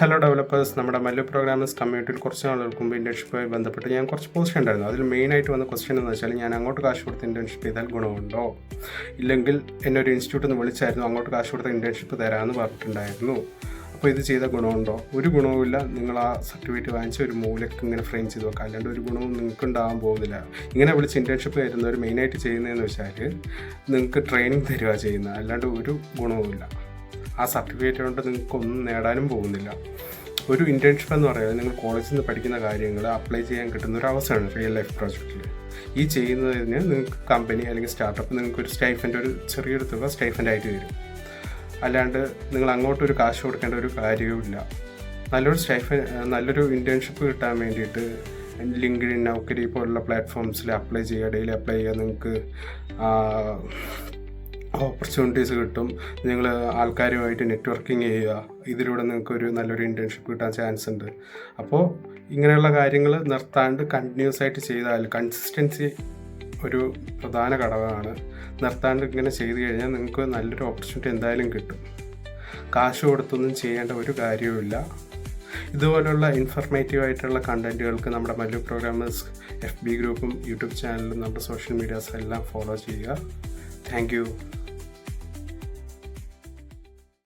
Hello developers നമ്മുടെ Mallu programmers കമ്മ്യൂണിറ്റിയിൽ കുറച്ച് നാളുകൾക്ക് മുമ്പ് ബന്ധപ്പെട്ട് ഞാൻ കുറച്ച് പോസ്റ്റ് ഉണ്ടായിരുന്നു അതിൽ മെയിനായിട്ട് വന്ന ക്വസ്റ്റ്യൻ എന്ന് വെച്ചാൽ ഞാൻ അങ്ങോട്ട് കാശ് കൊടുത്ത് ഇന്റേൺഷിപ്പ് ചെയ്താൽ ഗുണമുണ്ടോ? ഇല്ലെങ്കിൽ എന്നെ ഒരു ഇൻസ്റ്റിറ്റ്യൂട്ടിൽ നിന്ന് വിളിച്ചായിരുന്നു അങ്ങോട്ട് കാശ് കൊടുത്ത് ഇന്റേൺഷിപ്പ് തരാമെന്ന് പറഞ്ഞിട്ടുണ്ടായിരുന്നു. അപ്പോൾ ഇത് ചെയ്ത ഗുണമുണ്ടോ? ഒരു ഗുണവുമില്ല നിങ്ങൾ ആ സർട്ടിഫിക്കറ്റ് വാങ്ങിച്ച് ഒരു മൂലക്ക് ഇങ്ങനെ ഫ്രെയിം ചെയ്ത് വെക്കുക. അല്ലാണ്ട് ഒരു ഗുണവും നിങ്ങൾക്ക് ഉണ്ടാകാൻ പോകുന്നില്ല. ഇങ്ങനെ വിളിച്ച് ഇന്റേൺഷിപ്പ് തരുന്നവർ മെയിനായിട്ട് ചെയ്യുന്നതെന്ന് വെച്ചാൽ നിങ്ങൾക്ക് ട്രെയിനിങ് തരിക ചെയ്യുന്നത് അല്ലാണ്ട് ഒരു ഗുണവുമില്ല ആ സർട്ടിഫിക്കറ്റ് കൊണ്ട് നിങ്ങൾക്ക് ഒന്നും നേടാനും പോകുന്നില്ല. ഒരു ഇന്റേൺഷിപ്പ് എന്ന് പറയുന്നത് നിങ്ങൾ കോളേജിൽ നിന്ന് പഠിക്കുന്ന കാര്യങ്ങൾ അപ്ലൈ ചെയ്യാൻ കിട്ടുന്ന ഒരു അവസരമാണ് റിയൽ ലൈഫ് പ്രോജക്റ്റിൽ ഈ ചെയ്യുന്നതിന് നിങ്ങൾക്ക് കമ്പനി അല്ലെങ്കിൽ സ്റ്റാർട്ടപ്പ് നിങ്ങൾക്ക് ഒരു സ്റ്റൈഫന്റെ ഒരു ചെറിയൊരു തുക സ്റ്റൈഫന്റ് ആയിട്ട് തരും അല്ലാണ്ട് നിങ്ങൾ അങ്ങോട്ടൊരു കാശ് കൊടുക്കേണ്ട ഒരു കാര്യവുമില്ല നല്ലൊരു സ്റ്റൈഫൻ നല്ലൊരു ഇന്റേൺഷിപ്പ് കിട്ടാൻ വേണ്ടിയിട്ട് ലിങ്ക്ഡിൻ നൗക്കരി പോലുള്ള പ്ലാറ്റ്ഫോംസിൽ അപ്ലൈ ചെയ്യുക ഡെയിലി അപ്ലൈ ചെയ്യുക നിങ്ങൾക്ക് ഓപ്പർച്യൂണിറ്റീസ് കിട്ടും. നിങ്ങൾ ആൾക്കാരുമായിട്ട് നെറ്റ്വർക്കിംഗ് ചെയ്യുക. ഇതിലൂടെ നിങ്ങൾക്ക് ഒരു നല്ലൊരു ഇന്റേൺഷിപ്പ് കിട്ടാൻ ചാൻസ് ഉണ്ട്. അപ്പോൾ ഇങ്ങനെയുള്ള കാര്യങ്ങൾ നിർത്താണ്ട് കണ്ടിന്യൂസ് ആയിട്ട് ചെയ്താൽ കൺസിസ്റ്റൻസി ഒരു പ്രധാന ഘടകമാണ്. നിർത്താണ്ട് ഇങ്ങനെ ചെയ്തു കഴിഞ്ഞാൽ നിങ്ങൾക്ക് നല്ലൊരു ഓപ്പർച്യൂണിറ്റി എന്തായാലും കിട്ടും. കാശ് കൊടുത്തൊന്നും ചെയ്യേണ്ട ഒരു കാര്യവുമില്ല ഇതുപോലുള്ള ഇൻഫർമേറ്റീവ് ആയിട്ടുള്ള കണ്ടന്റുകൾക്ക് നമ്മുടെ മല്ലു പ്രോഗ്രാമേഴ്സ് എഫ് ബി ഗ്രൂപ്പും യൂട്യൂബ് ചാനലും നമ്മുടെ സോഷ്യൽ മീഡിയാസ് എല്ലാം ഫോളോ ചെയ്യുക. താങ്ക്